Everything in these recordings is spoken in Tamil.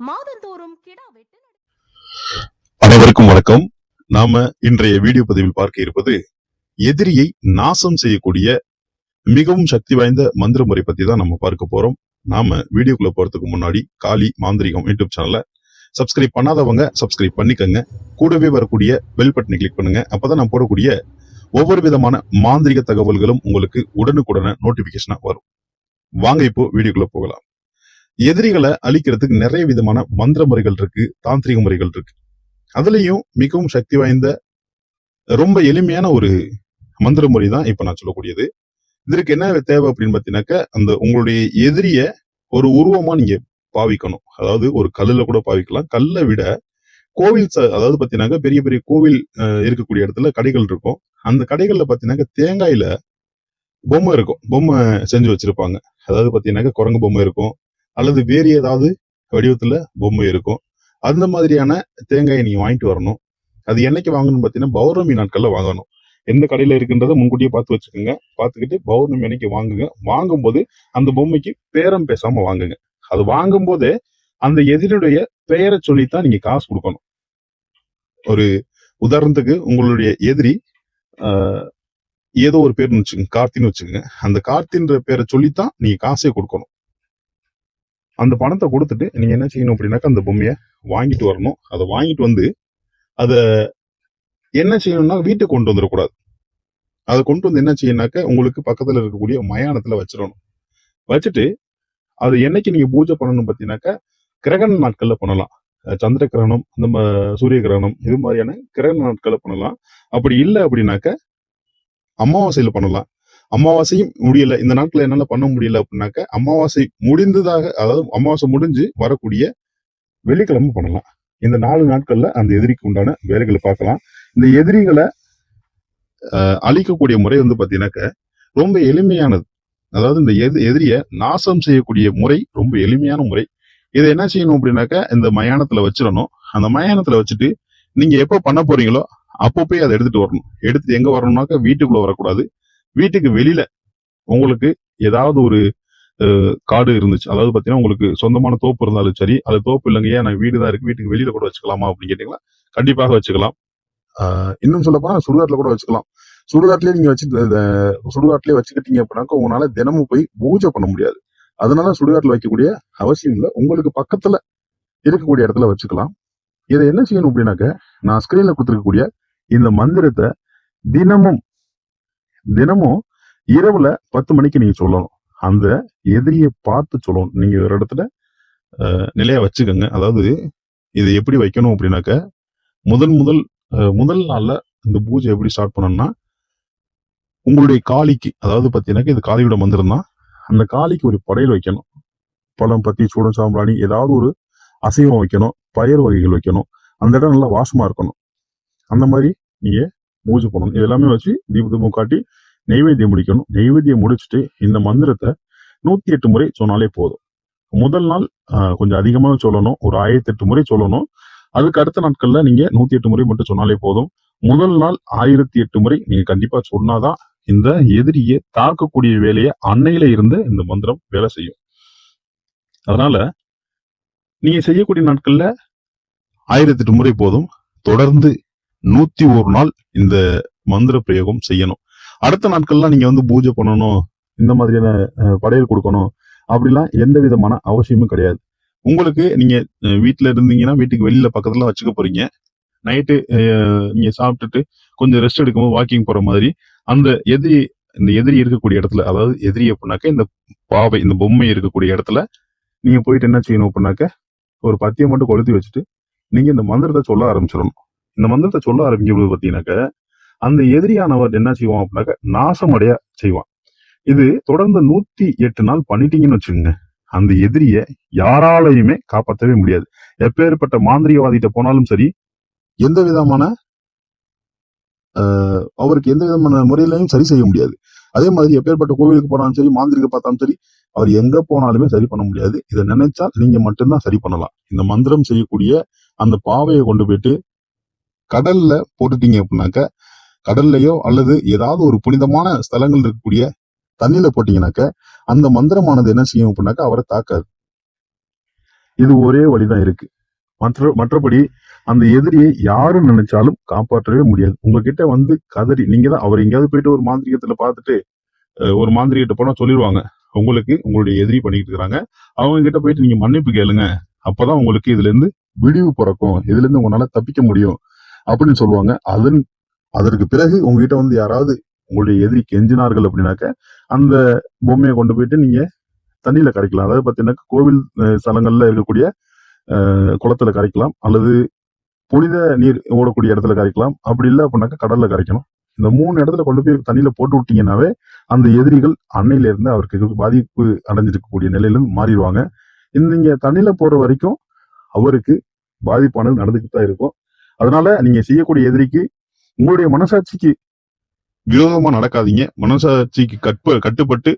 மாதந்தோறும் கிடா வெட்டு அனைவருக்கும் வணக்கம். நாம இன்றைய வீடியோ பதிவில் பார்க்க இருப்பது எதிரியை நாசம் செய்யக்கூடிய மிகவும் சக்தி வாய்ந்த மந்திர முறை பத்தி தான் நம்ம பார்க்க போறோம். நாம வீடியோக்குள்ள போறதுக்கு முன்னாடி காளி மாந்திரிகம் யூடியூப் சேனல்ல சப்ஸ்கிரைப் பண்ணாதவங்க சப்ஸ்கிரைப் பண்ணிக்கங்க. கூடவே வரக்கூடிய பெல் பட்டனை கிளிக் பண்ணுங்க. அப்பதான் நான் போடக்கூடிய ஒவ்வொரு விதமான மாந்திரிக தகவல்களும் உங்களுக்கு உடனுக்குடனே நோட்டிபிகேஷனா வரும். வாங்க இப்போ வீடியோக்குள்ள போகலாம். எதிரிகளை அழிக்கிறதுக்கு நிறைய விதமான மந்திர முறைகள் இருக்கு தாந்திரிக முறைகள் இருக்கு. அதுலயும் மிகவும் சக்தி வாய்ந்த ரொம்ப எளிமையான ஒரு மந்திர முறை தான் இப்ப நான் சொல்லக்கூடியது. இதற்கு என்ன தேவை அப்படின்னு பாத்தீங்கன்னாக்க அந்த உங்களுடைய எதிரிய ஒரு உருவமா நீங்க பாவிக்கணும். அதாவது ஒரு கல்லுல கூட பாவிக்கலாம். கல்லை விட கோவில் அதாவது பாத்தீங்கன்னாக்க பெரிய பெரிய கோவில் இருக்கக்கூடிய இடத்துல கடைகள் இருக்கும். அந்த கடைகள்ல பாத்தீங்கன்னாக்க தேங்காயில பொம்மை இருக்கும். பொம்மை செஞ்சு வச்சிருப்பாங்க. அதாவது பாத்தீங்கன்னாக்க குரங்கு பொம்மை இருக்கும். அல்லது வேறு ஏதாவது வடிவத்தில் பொம்மை இருக்கும். அந்த மாதிரியான தேங்காயை நீங்கள் வாங்கிட்டு வரணும். அது என்னைக்கு வாங்கணும்னு பார்த்தீங்கன்னா பௌர்ணமி நாட்களில் வாங்கணும். எந்த கடையில் இருக்குன்றதை முன்கூட்டியே பார்த்து வச்சுக்கோங்க. பார்த்துக்கிட்டு பௌர்ணமி அன்னைக்கு வாங்குங்க. வாங்கும்போது அந்த பொம்மைக்கு பேரம் பேசாமல் வாங்குங்க. அது வாங்கும்போதே அந்த எதிரியுடைய பெயரை சொல்லித்தான் நீங்கள் காசு கொடுக்கணும். ஒரு உதாரணத்துக்கு உங்களுடைய எதிரி ஏதோ ஒரு பேர்னு வச்சுக்கோங்க கார்த்தின்னு வச்சுக்கோங்க. அந்த கார்த்தின்ற பேரை சொல்லித்தான் நீங்கள் காசே கொடுக்கணும். அந்த பணத்தை கொடுத்துட்டு நீங்க என்ன செய்யணும் அப்படின்னாக்கா அந்த பொம்மையை வாங்கிட்டு வரணும். அதை வாங்கிட்டு வந்து அதை என்ன செய்யணும்னா வீட்டுக்கு கொண்டு வந்துடக்கூடாது. அதை கொண்டு வந்து என்ன செய்யணும்னாக்க உங்களுக்கு பக்கத்துல இருக்கக்கூடிய மயானத்துல வச்சிடணும். வச்சுட்டு அது என்னைக்கு நீங்க பூஜை பண்ணணும் பார்த்தீங்கன்னாக்கா கிரகண நாட்கள்ல பண்ணலாம். சந்திர கிரகணம் இந்த ம- சூரிய கிரகணம் இது மாதிரியான கிரகண நாட்களில் பண்ணலாம். அப்படி இல்லை அப்படின்னாக்க அமாவாசையில பண்ணலாம். அமாவாசையும் முடியல. இந்த நாட்கள் என்னால பண்ண முடியல அப்படின்னாக்க அமாவாசை முடிந்ததாக அதாவது அமாவாசை முடிஞ்சு வரக்கூடிய வெள்ளிக்கிழமை பண்ணலாம். இந்த நாலு நாட்கள்ல அந்த எதிரிக்கு உண்டான வேலைகளை பார்க்கலாம். இந்த எதிரிகளை அழிக்கக்கூடிய முறை வந்து பார்த்தீங்கன்னாக்க ரொம்ப எளிமையானது. அதாவது இந்த எதி எதிரியை நாசம் செய்யக்கூடிய முறை ரொம்ப எளிமையான முறை. இதை என்ன செய்யணும் அப்படின்னாக்க இந்த மயானத்துல வச்சிடணும். அந்த மயானத்துல வச்சுட்டு நீங்க எப்போ பண்ண போறீங்களோ அப்போ போய் அதை எடுத்துட்டு வரணும். எடுத்து எங்க வரணும்னாக்க வீட்டுக்குள்ள வரக்கூடாது. வீட்டுக்கு வெளியில உங்களுக்கு ஏதாவது ஒரு காடு இருந்துச்சு. அதாவது பாத்தீங்கன்னா உங்களுக்கு சொந்தமான தோப்பு இருந்தாலும் சரி அது தோப்பு இல்லைங்கய்யா நான் வீடு தான் இருக்கு வீட்டுக்கு வெளியில கூட வச்சுக்கலாமா அப்படின்னு கேட்டீங்களா கண்டிப்பாக வச்சுக்கலாம். இன்னும் சொல்ல போனா சுடுகாட்டுல கூட வச்சுக்கலாம். சுடுகாட்டிலே நீங்க வச்சு இந்த சுடுகாட்டிலே வச்சுக்கிட்டீங்க அப்படின்னாக்க உங்களால தினமும் போய் பூஜை பண்ண முடியாது. அதனால சுடுகாட்டுல வைக்கக்கூடிய அவசியம் இல்லை. உங்களுக்கு பக்கத்துல இருக்கக்கூடிய இடத்துல வச்சுக்கலாம். இதை என்ன செய்யணும் அப்படின்னாக்க நான் ஸ்கிரீன்ல கொடுத்துருக்கக்கூடிய இந்த மந்திரத்தை தினமும் தினமும் இரவுல பத்து மணிக்கு நீங்க சொல்லணும். அந்த எதிரியை பார்த்து சொல்லணும். நீங்க ஒரு இடத்துல அஹ், நிலையா வச்சுக்கோங்க. அதாவது இது எப்படி வைக்கணும் அப்படின்னாக்க முதல் முதல் முதல் நாள்ல இந்த பூஜை எப்படி ஸ்டார்ட் பண்ணணும்னா உங்களுடைய காளிக்கு அதாவது பார்த்தீங்கன்னாக்க இது காளியோட மந்திரம் தான். அந்த காளிக்கு ஒரு படையல் வைக்கணும். பழம் பத்தி சூடம் சாம்பிராணி ஏதாவது ஒரு அசைவம் வைக்கணும். பயிர் வகைகள் வைக்கணும். அந்த இடம் நல்லா வாசமா இருக்கணும். அந்த மாதிரி நீங்க பூஜை பண்ணணும் இது எல்லாமே வச்சு தீபதூபம் காட்டி நெய்வேத்தியம் முடிக்கணும். நெய்வேத்தியம் முடிச்சுட்டு இந்த மந்திரத்தை நூத்தி எட்டு முறை சொன்னாலே போதும். முதல் நாள் கொஞ்சம் அதிகமாக சொல்லணும். ஒரு ஆயிரத்தி எட்டு முறை சொல்லணும். அதுக்கு அடுத்த நாட்கள்ல நீங்க நூத்தி எட்டு முறை மட்டும் சொன்னாலே போதும். முதல் நாள் ஆயிரத்தி எட்டு முறை நீங்க கண்டிப்பா சொன்னாதான் இந்த எதிரியை தாக்கக்கூடிய வேலையை அன்னையில இருந்து இந்த மந்திரம் வேலை செய்யும். அதனால நீங்க செய்யக்கூடிய நாட்கள்ல ஆயிரத்தி எட்டு முறை போதும். தொடர்ந்து நூத்தி ஒரு நாள் இந்த மந்திர பிரயோகம் செய்யணும். அடுத்த நாட்கள்லாம் நீங்க வந்து பூஜை பண்ணணும் இந்த மாதிரியான படையல் கொடுக்கணும் அப்படிலாம் எந்த விதமான அவசியமும் கிடையாது. உங்களுக்கு நீங்க வீட்டுல இருந்தீங்கன்னா வீட்டுக்கு வெளியில பக்கத்துல வச்சுக்க போறீங்க. நைட்டு நீங்க சாப்பிட்டுட்டு கொஞ்சம் ரெஸ்ட் எடுக்கும்போது வாக்கிங் போற மாதிரி அந்த எதிரி இந்த எதிரி இருக்கக்கூடிய இடத்துல அதாவது எதிரி அப்படின்னாக்க இந்த பாவை இந்த பொம்மை இருக்கக்கூடிய இடத்துல நீங்க போயிட்டு என்ன செய்யணும் அப்படின்னாக்க ஒரு பத்தியம் மட்டும் கொளுத்தி வச்சுட்டு நீங்க இந்த மந்திரத்தை சொல்ல ஆரம்பிச்சிடணும். இந்த மந்திரத்தை சொல்ல ஆரம்பிக்கும் பொழுது பாத்தீங்கன்னாக்க அந்த எதிரியானவர் என்ன செய்வான் அப்படின்னாக்க நாசமடைய செய்வான். இது தொடர்ந்து நூத்தி எட்டு நாள் பண்ணிட்டீங்கன்னு வச்சுக்கோங்க. அந்த எதிரியை யாராலையுமே காப்பாற்றவே முடியாது. எப்பேற்பட்ட மாந்திரிகவாதிகிட்ட போனாலும் சரி எந்த விதமான ஆஹ், அவருக்கு எந்த விதமான முறையிலையும் சரி செய்ய முடியாது. அதே மாதிரி எப்பேற்பட்ட கோவிலுக்கு போனாலும் சரி மாந்திரிக பார்த்தாலும் சரி அவர் எங்க போனாலுமே சரி பண்ண முடியாது. இதை நினைச்சா நீங்க மட்டும்தான் சரி பண்ணலாம். இந்த மந்திரம் செய்யக்கூடிய அந்த பாவையை கொண்டு போயிட்டு கடல்ல போட்டுட்டீங்க அப்படின்னாக்க கடல்லையோ அல்லது ஏதாவது ஒரு புனிதமான ஸ்தலங்கள் இருக்கக்கூடிய தண்ணியில போட்டீங்கன்னாக்க அந்த மந்திரமானது என்ன செய்யும் அப்படின்னாக்க அவரை தாக்காது. இது ஒரே வழிதான் இருக்கு. மற்ற மற்றபடி அந்த எதிரியை யாரும் நினைச்சாலும் காப்பாற்றவே முடியாது. உங்ககிட்ட வந்து கதறி நீங்க தான் அவர் எங்கேயாவது போயிட்டு ஒரு மாந்திரிகத்துல பார்த்துட்டு ஒரு மாந்திரிகிட்ட போனா சொல்லிடுவாங்க உங்களுக்கு உங்களுடைய எதிரி பண்ணிட்டு இருக்கிறாங்க. அவங்க கிட்ட போயிட்டு நீங்க மன்னிப்பு கேளுங்க. அப்பதான் உங்களுக்கு இதுல இருந்து விடிவு பிறக்கும். இதுல இருந்து உங்களால தப்பிக்க முடியும். அப்படின்னு சொல்லுவாங்க. அதன் அதற்கு பிறகு உங்ககிட்ட வந்து யாராவது உங்களுடைய எதிரி கெஞ்சினார்கள் அப்படின்னாக்க அந்த பொம்மையை கொண்டு போயிட்டு நீங்க தண்ணியில கரைக்கலாம். அதாவது பார்த்தீங்கன்னா கோவில் ஸ்தலங்கள்ல இருக்கக்கூடிய குளத்துல கரைக்கலாம். அல்லது புனித நீர் ஓடக்கூடிய இடத்துல கரைக்கலாம். அப்படி இல்லை அப்படின்னாக்கா கடல்ல கரைக்கணும். இந்த மூணு இடத்துல கொண்டு போய் தண்ணியில போட்டு விட்டீங்கன்னாவே அந்த எதிரிகள் அன்னையில இருந்து அவருக்கு பாதிப்பு அடைஞ்சிருக்கக்கூடிய நிலையில இருந்து மாறிடுவாங்க. இந்த நீங்க தண்ணியில போற வரைக்கும் அவருக்கு பாதிப்பானது நடந்துக்கிட்டு தான் இருக்கும். அதனால நீங்க செய்யக்கூடிய எதிரிக்கு உங்களுடைய மனசாட்சிக்கு விரோதமா நடக்காதீங்க. மனசாட்சிக்கு கற்ப கட்டுப்பட்டு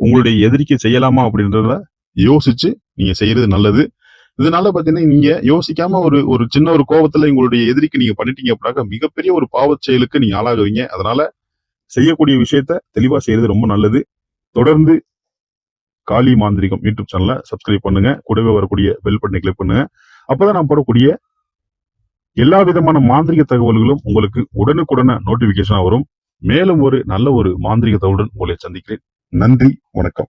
உங்களுடைய எதிரிக்கு செய்யலாமா அப்படின்றத யோசிச்சு நீங்க செய்யறது நல்லது. இதனால பாத்தீங்கன்னா நீங்க யோசிக்காம ஒரு ஒரு சின்ன ஒரு கோபத்துல உங்களுடைய எதிரிக்கு நீங்க பண்ணிட்டீங்க அப்படின்னாக்க மிகப்பெரிய ஒரு பாவச் செயலுக்கு நீங்க ஆளாகுவீங்க. அதனால செய்யக்கூடிய விஷயத்த தெளிவா செய்யறது ரொம்ப நல்லது. தொடர்ந்து காளி மாந்திரிகம் யூடியூப் சேனலை சப்ஸ்கிரைப் பண்ணுங்க. கூடவே வரக்கூடிய பெல் பட்டனை கிளிக் பண்ணுங்க. அப்பதான் நான் போடக்கூடிய எல்லா விதமான மாந்திரிக தகவல்களும் உங்களுக்கு உடனுக்குடனே நோட்டிபிகேஷனா வரும். மேலும் ஒரு நல்ல ஒரு மாந்திரிக தகவலுடன் உங்களை சந்திக்கிறேன். நன்றி வணக்கம்.